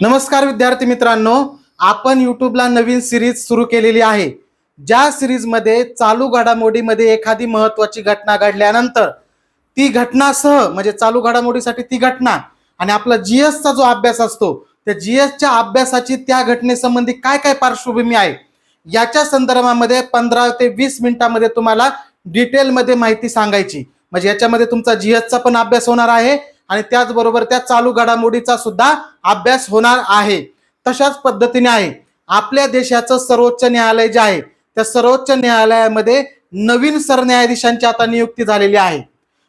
नमस्कार विद्यार्थी मित्रांनो आपण युट्यूबला नवीन सिरीज सुरू केलेली आहे. ज्या सिरीजमध्ये चालू घडामोडीमध्ये एखादी महत्वाची घटना घडल्यानंतर ती घटनासह म्हणजे चालू घडामोडीसाठी ती घटना आणि आपला जीएसचा जो अभ्यास असतो त्या जीएसच्या अभ्यासाची त्या घटनेसंबंधी काय काय पार्श्वभूमी आहे याच्या संदर्भामध्ये पंधरा ते वीस मिनिटामध्ये तुम्हाला डिटेलमध्ये माहिती सांगायची. म्हणजे याच्यामध्ये तुमचा जीएसचा पण अभ्यास होणार आहे. आणि त्याचबरोबर त्या चालू घडामोडीचा सुद्धा अभ्यास होणार आहे. तशाच पद्धतीने आहे. आपल्या देशाचं सर्वोच्च न्यायालय जे आहे त्या सर्वोच्च न्यायालयामध्ये नवीन सरन्यायाधीशांची आता नियुक्ती झालेली आहे.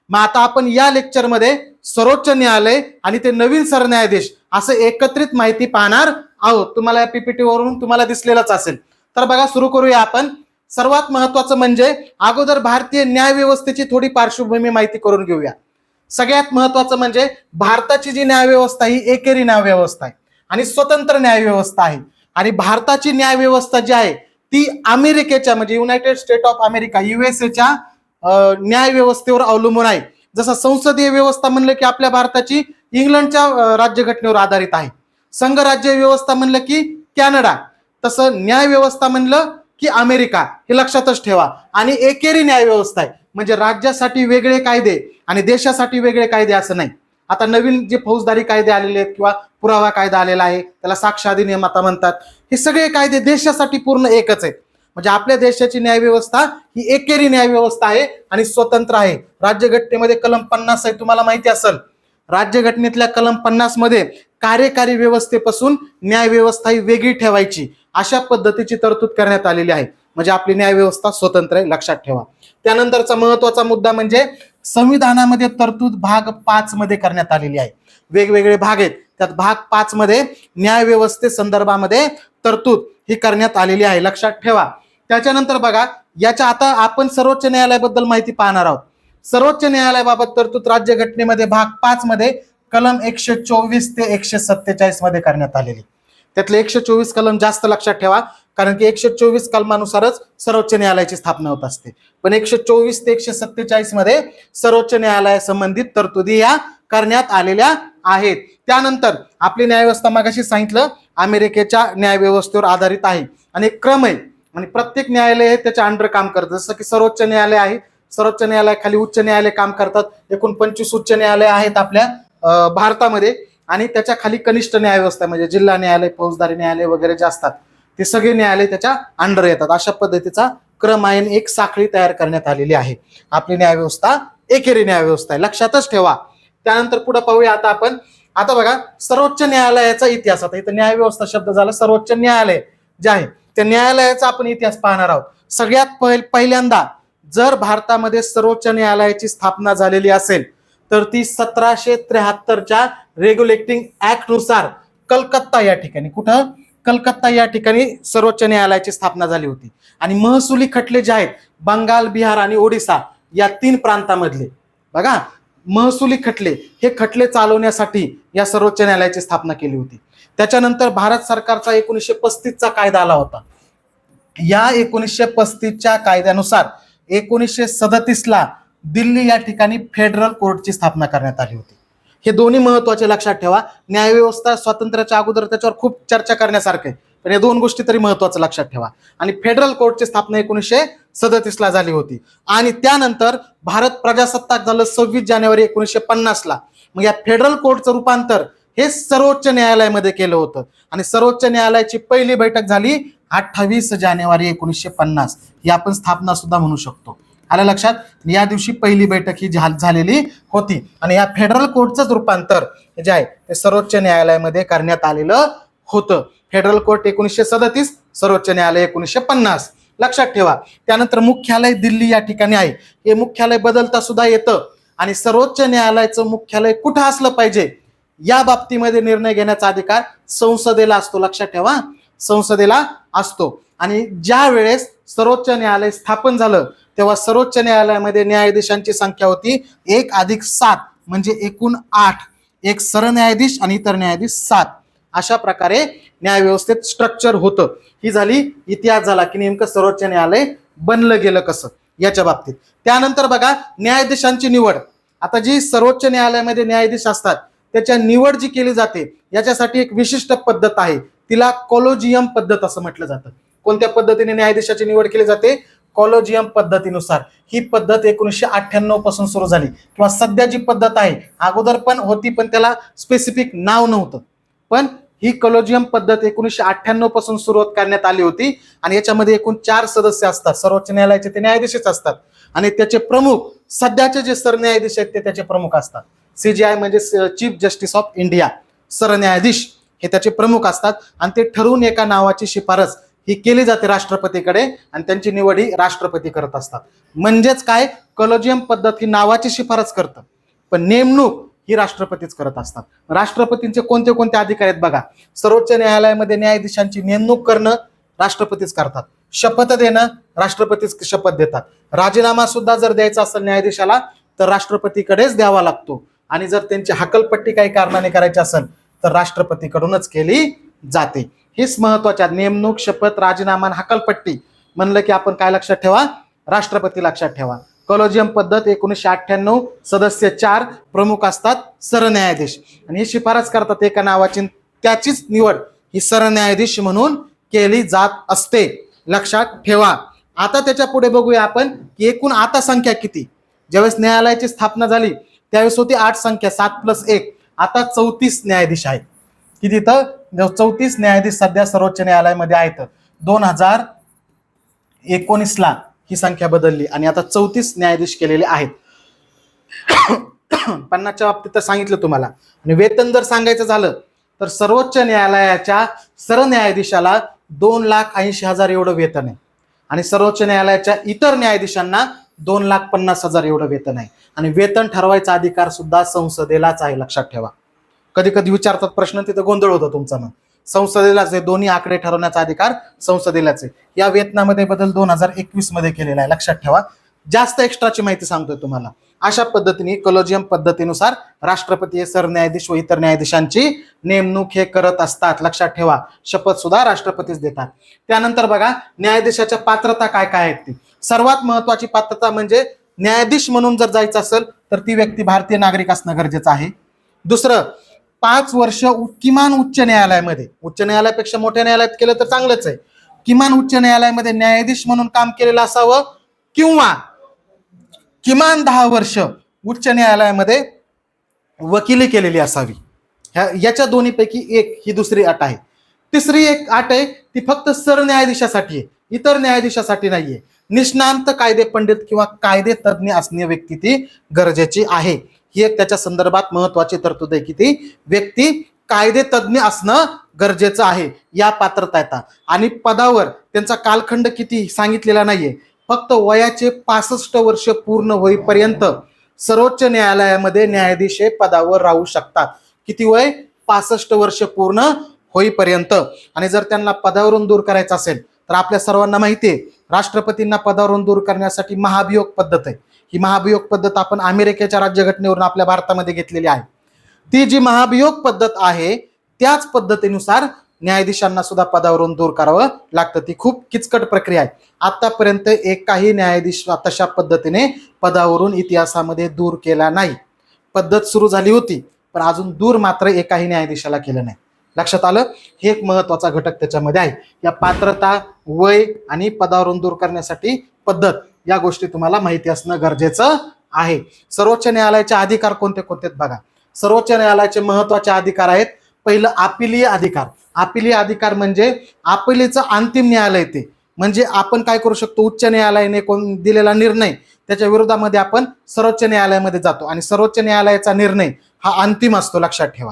मग आता आपण या लेक्चरमध्ये सर्वोच्च न्यायालय आणि ते नवीन सरन्यायाधीश असं एकत्रित माहिती पाहणार आहोत. तुम्हाला या पीपीटी वरून तुम्हाला दिसलेलंच असेल. तर बघा सुरू करूया आपण. सर्वात महत्वाचं म्हणजे अगोदर भारतीय न्याय व्यवस्थेची थोडी पार्श्वभूमी माहिती करून घेऊया. सगळ्यात महत्वाचं म्हणजे भारताची जी न्यायव्यवस्था ही एकेरी न्यायव्यवस्था आहे. आणि स्वतंत्र न्यायव्यवस्था आहे. आणि भारताची न्यायव्यवस्था जी आहे ती अमेरिकेच्या म्हणजे युनायटेड स्टेट ऑफ अमेरिका युएसएच्या न्यायव्यवस्थेवर अवलंबून आहे. जसं संसदीय व्यवस्था म्हणलं की आपल्या भारताची इंग्लंडच्या राज्यघटनेवर आधारित आहे. संघराज्य व्यवस्था म्हणलं की कॅनडा. तसं न्याय व्यवस्था म्हणलं की अमेरिका. हे लक्षातच ठेवा. आणि एकेरी न्यायव्यवस्था आहे. म्हणजे राज्यासाठी वेगळे कायदे आणि देशासाठी वेगळे कायदे असं नाही. आता नवीन जे फौजदारी कायदे आलेले आहेत किंवा पुरावा कायदा आलेला आहे त्याला साक्ष अधिनियम आता म्हणतात. हे सगळे कायदे देशासाठी पूर्ण एकच आहेत. म्हणजे आपल्या देशाची न्याय व्यवस्था ही एकेरी न्याय व्यवस्था आहे आणि स्वतंत्र आहे. राज्यघटनेमध्ये कलम पन्नास आहे तुम्हाला माहिती असेल. राज्यघटनेतल्या कलम पन्नासमध्ये कार्यकारी व्यवस्थेपासून न्याय व्यवस्था ही वेगळी ठेवायची. अशा पद्धतीची तरतूद करण्यात आलेली आहे. म्हणजे आपली न्याय व्यवस्था स्वतंत्र आहे लक्षात ठेवा. त्यानंतरचा महत्त्वाचा मुद्दा म्हणजे संविधानामध्ये तरतूद भाग पाच मध्ये करण्यात आलेली आहे. वेगवेगळे भाग आहेत. त्यात भाग पाच मध्ये न्याय व्यवस्थे संदर्भामध्ये तरतूद ही करण्यात आलेली आहे. लक्षात ठेवा. त्याच्यानंतर बघा याच्या आता आपण सर्वोच्च न्यायालयाबद्दल माहिती पाहणार आहोत. सर्वोच्च न्यायालयाबाबत तरतूद राज्यघटनेमध्ये भाग पाच मध्ये कलम एकशे चोवीस ते एकशे सत्तेचाळीसमध्ये करण्यात आलेली. त्यातले एकशे चोवीस कलम जास्त लक्षात ठेवा. कारण की एकशे चोवीस कलमानुसारच सर्वोच्च न्यायालयाची स्थापना होत असते. पण एकशे चोवीस ते एकशे सत्तेचाळीसमध्ये सर्वोच्च न्यायालयासंबंधित तरतुदी या करण्यात आलेल्या आहेत. त्यानंतर आपली न्यायव्यवस्था मागाशी सांगितलं अमेरिकेच्या न्यायव्यवस्थेवर आधारित आहे. आणि क्रम आहे आणि प्रत्येक न्यायालय हे त्याच्या अंडर काम करतं. जसं की सर्वोच्च न्यायालय आहे सर्वोच्च न्यायालयाखाली उच्च न्यायालय काम करतात. एकूण पंचवीस उच्च न्यायालय आहेत आपल्या भारतामध्ये. आणि त्याच्याखाली कनिष्ठ न्यायव्यवस्था म्हणजे जिल्हा न्यायालय फौजदारी न्यायालय वगैरे जे असतात. ते सगळे न्यायालय त्याच्या अंडर येतात. अशा पद्धतीचा क्रम आहे. एक साखळी तयार करण्यात आलेली आहे. आपली न्यायव्यवस्था एकेरी न्यायव्यवस्था आहे. लक्षातच ठेवा. त्यानंतर पुढे पाहूया आता आपण. आता बघा सर्वोच्च न्यायालयाचा इतिहास. आता इथं न्यायव्यवस्था शब्द झाला सर्वोच्च न्यायालय जे आहे त्या न्यायालयाचा आपण इतिहास पाहणार आहोत. सगळ्यात पहिल पहिल्यांदा जर भारतामध्ये सर्वोच्च न्यायालयाची स्थापना झालेली असेल तर ती सतराशे त्र्याहत्तरच्या रेग्युलेटिंग ऍक्टनुसार कलकत्ता या ठिकाणी. कुठं? कलकत्ता या ठिकाणी सर्वोच्च न्यायालयाची स्थापना झाली होती. आणि महसुली खटले जे आहेत बंगाल बिहार आणि ओडिसा या तीन प्रांतामधले बघा महसुली खटले हे खटले चालवण्यासाठी या सर्वोच्च न्यायालयाची स्थापना केली होती. त्याच्यानंतर भारत सरकारचा एकोणीसशे पस्तीसचा कायदा आला होता. या एकोणीसशे पस्तीसच्या कायद्यानुसार एकोणीसशे सदतीसला दिल्ली या ठिकाणी फेडरल कोर्टची स्थापना करण्यात आली होती. हे दोन्ही महत्त्वाचे लक्षात ठेवा. न्यायव्यवस्था स्वातंत्र्याच्या अगोदर त्याच्यावर खूप चर्चा करण्यासारखं आहे. पण या दोन गोष्टी तरी महत्वाचं लक्षात ठेवा. आणि फेडरल कोर्टची स्थापना एकोणीसशे सदतीसला झाली होती. आणि त्यानंतर भारत प्रजासत्ताक झालं सव्वीस जानेवारी एकोणीसशे पन्नासला. मग या फेडरल कोर्टचं रूपांतर हे सर्वोच्च न्यायालयामध्ये केलं होतं. आणि सर्वोच्च न्यायालयाची पहिली बैठक झाली अठ्ठावीस जानेवारी एकोणीसशे पन्नास. ही आपण स्थापना सुद्धा म्हणू शकतो. आलं लक्षात? या दिवशी पहिली बैठक ही झालेली होती. आणि या फेडरल कोर्टचंच रूपांतर जे आहे ते सर्वोच्च न्यायालयामध्ये करण्यात आलेलं होतं. फेडरल कोर्ट एकोणीसशे सदतीस सर्वोच्च न्यायालय एकोणीसशे पन्नास. लक्षात ठेवा त्यानंतर मुख्यालय दिल्ली या ठिकाणी आहे. हे मुख्यालय बदलता सुद्धा येतं. आणि सर्वोच्च न्यायालयाचं मुख्यालय कुठं असलं पाहिजे या बाबतीमध्ये निर्णय घेण्याचा अधिकार संसदेला असतो. लक्षात ठेवा संसदेला असतो. आणि ज्या वेळेस सर्वोच्च न्यायालय स्थापन झालं तेव्हा सर्वोच्च न्यायालयामध्ये न्यायाधीशांची संख्या होती एक अधिक सात म्हणजे एकूण आठ. एक सरन्यायाधीश आणि इतर न्यायाधीश सात. अशा प्रकारे न्यायव्यवस्थेत स्ट्रक्चर होतं. ही झाली इतिहास झाला की नेमकं सर्वोच्च न्यायालय बनलं गेलं कसं याच्या बाबतीत. त्यानंतर बघा न्यायाधीशांची निवड. आता जी सर्वोच्च न्यायालयामध्ये न्यायाधीश असतात त्याच्या निवड जी केली जाते याच्यासाठी एक विशिष्ट पद्धत आहे. तिला कॉलोजियम पद्धत असं म्हटलं जातं. कोणत्या पद्धतीने न्यायाधीशाची निवड केली जाते? कॉलोजियम पद्धतीनुसार. ही पद्धत एकोणीसशे अठ्ठ्याण्णवपासून सुरू झाली. किंवा सध्या जी पद्धत आहे अगोदर पण होती पण त्याला स्पेसिफिक नाव नव्हतं. पण ही कॉलोजियम पद्धत एकोणीसशे अठ्ठ्याण्णवपासून सुरुवात करण्यात आली होती आणि याच्यामध्ये एकूण चार सदस्य असतात. सर्वोच्च न्यायालयाचे ते न्यायाधीशच असतात. आणि त्याचे प्रमुख सध्याचे जे सरन्यायाधीश आहेत ते त्याचे प्रमुख असतात. सीजीआय म्हणजे चीफ जस्टिस ऑफ इंडिया सरन्यायाधीश हे त्याचे प्रमुख असतात आणि ते ठरवून एका नावाची शिफारस ही केली जाते राष्ट्रपतीकडे आणि त्यांची निवड ही राष्ट्रपती करत असतात. म्हणजेच काय? कलोजियम पद्धत ही नावाची शिफारस करतं. पण नेमणूक ही राष्ट्रपतीच करत असतात. राष्ट्रपतींचे कोणते कोणते अधिकार आहेत बघा. सर्वोच्च न्यायालयामध्ये न्यायाधीशांची नेमणूक करणं राष्ट्रपतीच करतात. शपथ देणं राष्ट्रपतीच शपथ देतात. राजीनामा सुद्धा जर द्यायचा असेल न्यायाधीशाला तर राष्ट्रपतीकडेच द्यावा लागतो. आणि जर त्यांची हकलपट्टी काही कारणाने करायची असेल तर राष्ट्रपतीकडूनच केली जाते. हीच महत्त्वाच्या नेमणूक शपथ राजीनामा हकालपट्टी हकलपट्टी म्हणलं की आपण काय लक्षात ठेवा? राष्ट्रपती लक्षात ठेवा. कॉलोजियम पद्धत एकोणीसशे अठ्ठ्याण्णव सदस्य चार प्रमुख असतात सरन्यायाधीश. आणि ही शिफारस करतात एका नावाची त्याचीच निवड ही सरन्यायाधीश म्हणून केली जात असते. लक्षात ठेवा. आता त्याच्या पुढे बघूया आपण की एकूण आता संख्या किती? ज्यावेळेस न्यायालयाची स्थापना झाली त्यावेळेस होती आठ संख्या सात प्लस एक. आता चौतीस न्यायाधीश आहेत. की तिथं चौतीस न्यायाधीश सध्या सर्वोच्च न्यायालयामध्ये आहेत. दोन हजार एकोणीसला ही संख्या बदलली आणि आता चौतीस न्यायाधीश केलेले आहेत. पन्नासच्या बाबतीत तर सांगितलं तुम्हाला. आणि वेतन जर सांगायचं झालं तर सर्वोच्च न्यायालयाच्या सरन्यायाधीशाला दोन लाख ऐंशी हजार एवढं वेतन आहे. आणि सर्वोच्च न्यायालयाच्या इतर न्यायाधीशांना दोन लाख पन्नास हजार एवढं वेतन आहे. आणि वेतन ठरवायचा अधिकार सुद्धा संसदेलाच आहे लक्षात ठेवा. कधी कधी विचारतात प्रश्न तिथं गोंधळ होतो तुमचा मग. संसदेलाच आहे दोन्ही आकडे ठरवण्याचा अधिकार संसदेलाच आहे. या वेतनामध्ये बदल दोन हजार एकवीसमध्ये केलेला आहे लक्षात ठेवा. जास्त एक्स्ट्राची माहिती सांगतोय तुम्हाला. अशा पद्धतीने कलोजियम पद्धतीनुसार राष्ट्रपती हे सरन्यायाधीश व इतर न्यायाधीशांची नेमणूक हे करत असतात. लक्षात ठेवा. शपथ सुद्धा राष्ट्रपतीच देतात. त्यानंतर बघा न्यायाधीशाच्या पात्रता काय काय आहेत ती? सर्वात महत्वाची पात्रता म्हणजे न्यायाधीश म्हणून जर जायचं असेल तर ती व्यक्ती भारतीय नागरिक असणं गरजेचं आहे. दुसरं पाच वर्ष किमान उच्च न्यायालयामध्ये उच्च न्यायालयापेक्षा मोठ्या न्यायालयात केलं तर चांगलंच आहे. किमान उच्च न्यायालयामध्ये न्यायाधीश म्हणून काम केलेलं असावं किंवा किमान दहा वर्ष उच्च न्यायालयामध्ये वकिली केलेली असावी. ह्या याच्या दोन्हीपैकी एक ही दुसरी अट आहे. तिसरी एक अट आहे ती फक्त सरन्यायाधीशासाठी आहे. इतर न्यायाधीशासाठी नाहीये. निष्णांत कायदे पंडित किंवा कायदे तज्ज्ञ असणे व्यक्ती ती गरजेची आहे. ही एक त्याच्या संदर्भात महत्वाची तरतूद आहे की ती व्यक्ती कायदे तज्ज्ञ असणं गरजेचं आहे या पात्रता येतात आणि पदावर त्यांचा कालखंड किती सांगितलेला नाहीये. फक्त वयाचे पासष्ट वर्ष पूर्ण होईपर्यंत सर्वोच्च न्यायालयामध्ये न्यायाधीश हे पदावर राहू शकतात. किती वय? पासष्ट वर्ष पूर्ण होईपर्यंत. आणि जर त्यांना पदावरून दूर करायचं असेल तर आपल्या सर्वांना माहिती आहे राष्ट्रपतींना पदावरून दूर करण्यासाठी महाभियोग पद्धत आहे. ही महाभियोग पद्धत आपण अमेरिकेच्या राज्यघटनेवरून आपल्या भारतामध्ये घेतलेली आहे. ती जी महाभियोग पद्धत आहे त्याच पद्धतीनुसार न्यायाधीशांना सुद्धा पदावरून दूर करावं लागतं. ती खूप किचकट प्रक्रिया आहे. आतापर्यंत एकाही न्यायाधीश तशा पद्धतीने पदावरून इतिहासामध्ये दूर केला नाही. पद्धत सुरू झाली होती पण अजून दूर मात्र एकाही न्यायाधीशाला केलं नाही. लक्षात आलं? हे एक महत्त्वाचा घटक त्याच्यामध्ये आहे. या पात्रता वय आणि पदावरून दूर करण्यासाठी पद्धत या गोष्टी तुम्हाला माहिती असणं गरजेचं आहे. सर्वोच्च न्यायालयाचे अधिकार कोणते कोणते आहेत बघा. सर्वोच्च न्यायालयाचे महत्त्वाचे अधिकार आहेत. पहिलं अपिलीय अधिकार. अपिलीय अधिकार म्हणजे अपिलीचं अंतिम न्यायालय ते. म्हणजे आपण काय करू शकतो? उच्च न्यायालयाने कोण दिलेला निर्णय त्याच्या विरोधामध्ये आपण सर्वोच्च न्यायालयामध्ये जातो. आणि सर्वोच्च न्यायालयाचा निर्णय हा अंतिम असतो लक्षात ठेवा.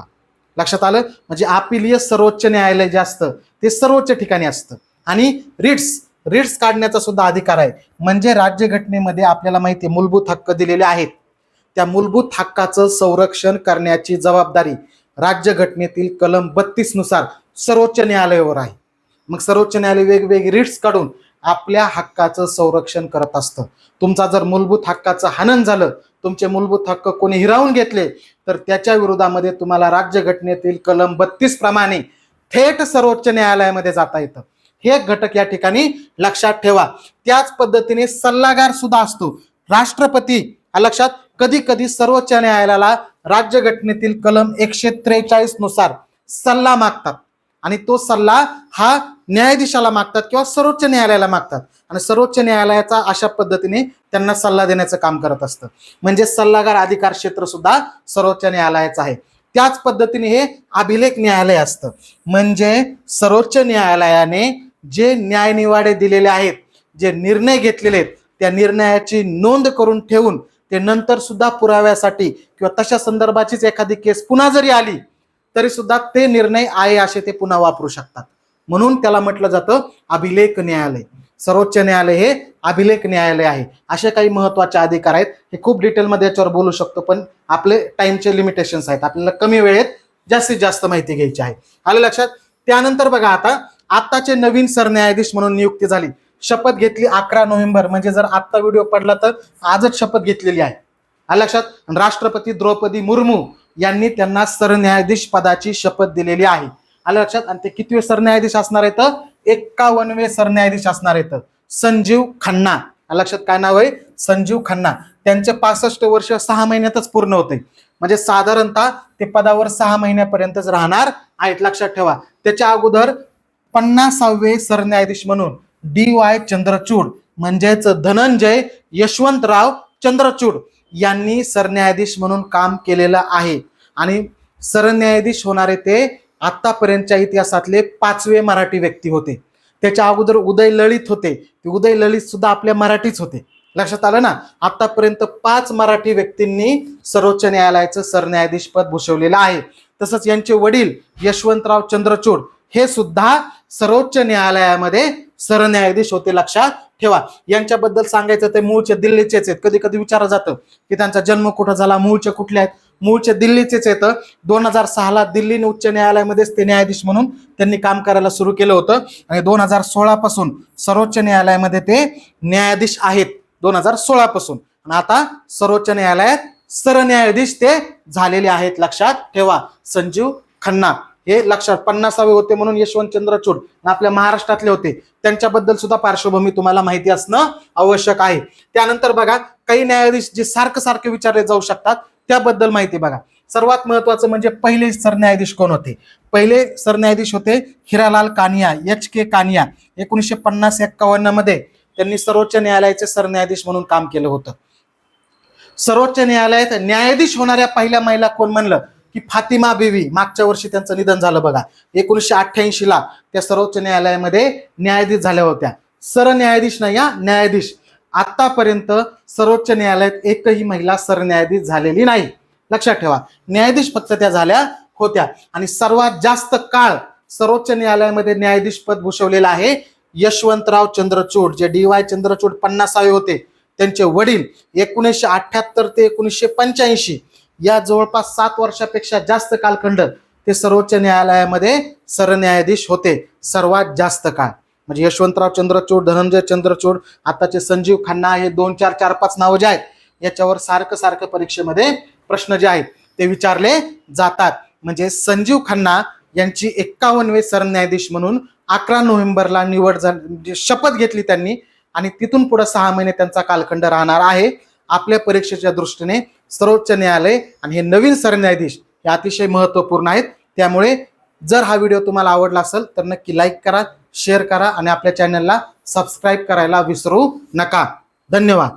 लक्षात आलं? म्हणजे अपिलीय सर्वोच्च न्यायालय जे असतं ते सर्वोच्च ठिकाणी असतं. आणि रिट्स रिट्स काढण्याचा सुद्धा अधिकार आहे. म्हणजे राज्यघटनेमध्ये आपल्याला माहिती आहे मूलभूत हक्क दिलेले आहेत. त्या मूलभूत हक्काचं संरक्षण करण्याची जबाबदारी राज्यघटनेतील कलम बत्तीसनुसार सर्वोच्च न्यायालयावर आहे. मग सर्वोच्च न्यायालय वेगवेगळे रिट्स काढून आपल्या हक्काचं संरक्षण करत असतं. तुमचा जर मूलभूत हक्काचं हनन झालं तुमचे मूलभूत हक्क कोणी हिरावून घेतले तर त्याच्या विरोधामध्ये तुम्हाला राज्यघटनेतील कलम बत्तीस प्रमाणे थेट सर्वोच्च न्यायालयामध्ये जाता येतं. हे घटक या ठिकाणी लक्षात ठेवा. त्याच पद्धतीने सल्लागार सुद्धा असतो. राष्ट्रपती हा लक्षात कधी कधी सर्वोच्च न्यायालयाला राज्यघटनेतील कलम एकशे त्रेचाळीसनुसार सल्ला मागतात. आणि तो सल्ला हा न्यायाधीशाला मागतात किंवा सर्वोच्च न्यायालयाला मागतात. आणि सर्वोच्च न्यायालयाचा अशा पद्धतीने त्यांना सल्ला देण्याचं काम करत असतं. म्हणजे सल्लागार अधिकार क्षेत्र सुद्धा सर्वोच्च न्यायालयाचं आहे. त्याच पद्धतीने हे अभिलेख न्यायालय असतं. म्हणजे सर्वोच्च न्यायालयाने जे न्यायनिवाडे दिलेले आहेत जे निर्णय घेतलेले आहेत त्या निर्णयाची नोंद करून ठेवून ते नंतर सुद्धा पुराव्यासाठी किंवा तशा संदर्भाचीच एखादी केस पुन्हा जरी आली तरी सुद्धा ते निर्णय आहे असे ते पुन्हा वापरू शकतात. म्हणून त्याला म्हटलं जातं अभिलेख न्यायालय. सर्वोच्च न्यायालय हे अभिलेख न्यायालय आहे. असे काही महत्त्वाचे अधिकार आहेत. हे खूप डिटेलमध्ये याच्यावर बोलू शकतो पण आपले टाइमचे लिमिटेशन्स आहेत. आपल्याला कमी वेळेत जास्तीत जास्त माहिती घ्यायची आहे. आलं लक्षात? त्यानंतर बघा आता आत्ताचे नवीन सरन्यायाधीश म्हणून नियुक्ती झाली. शपथ घेतली अकरा नोव्हेंबर. म्हणजे जर आत्ता व्हिडिओ पडला तर आजच शपथ घेतलेली आहे. लक्षात? राष्ट्रपती द्रौपदी मुर्मू यांनी त्यांना सरन्यायाधीश पदाची शपथ दिलेली आहे. आलं लक्षात? आणि ते किती सरन्यायाधीश असणार आहेत? एक्कावनवे सरन्यायाधीश असणार आहेत. संजीव खन्ना. लक्षात काय नाव आहे? संजीव खन्ना. त्यांचे पासष्ट वर्ष सहा महिन्यातच पूर्ण होते. म्हणजे साधारणतः ते पदावर सहा महिन्यापर्यंतच राहणार आहेत. लक्षात ठेवा. त्याच्या अगोदर पन्नासावे सरन्यायाधीश म्हणून डी वाय चंद्रचूड म्हणजेच धनंजय यशवंतराव चंद्रचूड यांनी सरन्यायाधीश म्हणून काम केलेलं आहे. आणि सरन्यायाधीश होणारे ते आतापर्यंतच्या इतिहासातले पाचवे मराठी व्यक्ती होते. त्याच्या अगोदर उदय ललित होते. ते उदय ललित सुद्धा आपल्या मराठीच होते. लक्षात आलं ना? आतापर्यंत पाच मराठी व्यक्तींनी सर्वोच्च न्यायालयाचं सरन्यायाधीश पद भूषवलेलं आहे. तसंच यांचे वडील यशवंतराव चंद्रचूड हे सुद्धा सर्वोच्च न्यायालयामध्ये सरन्यायाधीश होते लक्षात ठेवा. यांच्याबद्दल सांगायचं ते मूळचे दिल्लीचेच आहेत. कधी कधी विचारलं जातं की त्यांचा जन्म कुठं झाला मूळचे कुठले आहेत? मूळचे दिल्लीचेच आहेत. दोन हजार सहाला दिल्ली उच्च न्यायालयामध्येच ते न्यायाधीश म्हणून त्यांनी काम करायला सुरू केलं होतं. आणि दोन हजार सोळापासून सर्वोच्च न्यायालयामध्ये ते न्यायाधीश आहेत. दोन हजार सोळापासून आणि आता सर्वोच्च न्यायालयात सरन्यायाधीश ते झालेले आहेत. लक्षात ठेवा. संजीव खन्ना. हे लक्षात पन्नासावे होते म्हणून यशवंत चंद्रचूड आपल्या महाराष्ट्रातले होते. त्यांच्याबद्दल सुद्धा पार्श्वभूमी तुम्हाला माहिती असणं आवश्यक आहे. त्यानंतर बघा काही न्यायाधीश जे सारखं सारखे विचारले जाऊ शकतात त्याबद्दल माहिती बघा. सर्वात महत्वाचं म्हणजे पहिले सरन्यायाधीश कोण होते? पहिले सरन्यायाधीश होते हिरालाल कानिया एच के कानिया. एकोणीसशे पन्नास एक्कावन्नमध्ये त्यांनी सर्वोच्च न्यायालयाचे सरन्यायाधीश म्हणून काम केलं होतं. सर्वोच्च न्यायालयात न्यायाधीश होणाऱ्या पहिल्या महिला कोण म्हणलं? की फातिमा बीवी मागच्या वर्षी त्यांचं निधन झालं बघा. एकोणीसशे अठ्ठ्याऐंशी ला त्या सर्वोच्च न्यायालयामध्ये न्यायाधीश झाल्या होत्या. सरन्यायाधीश नाही या न्यायाधीश. आतापर्यंत सर्वोच्च न्यायालयात एकही महिला सरन्यायाधीश झालेली नाही. लक्षात ठेवा न्यायाधीश फक्त त्या झाल्या होत्या. आणि सर्वात जास्त काळ सर्वोच्च न्यायालयामध्ये न्यायाधीश पद भूषवलेलं आहे यशवंतराव चंद्रचूड जे डी वाय चंद्रचूड पन्नासावे होते. त्यांचे वडील एकोणीसशे अठ्याहत्तर ते एकोणीसशे पंच्याऐंशी या जवळपास सात वर्षापेक्षा जास्त कालखंड ते सर्वोच्च न्यायालयामध्ये सरन्यायाधीश होते. सर्वात जास्त काळ. म्हणजे यशवंतराव चंद्रचूड धनंजय चंद्रचूड आताचे संजीव खन्ना हे दोन चार चार पाच नावं जे आहेत याच्यावर सारखं सारखं परीक्षेमध्ये प्रश्न जे आहेत ते विचारले जातात. म्हणजे संजीव खन्ना यांची एक्कावनवे सरन्यायाधीश म्हणून अकरा नोव्हेंबरला निवड झाली म्हणजे शपथ घेतली त्यांनी आणि तिथून पुढे सहा महिने त्यांचा कालखंड राहणार आहे. आपल्या परीक्षेच्या दृष्टीने सर्वोच्च न्यायालय आणि हे नवीन सरन्यायाधीश हे अतिशय महत्त्वपूर्ण आहेत. त्यामुळे जर हा व्हिडिओ तुम्हाला आवडला असेल तर नक्की लाईक करा शेअर करा आणि आपल्या चॅनलला सबस्क्राईब करायला विसरू नका. धन्यवाद.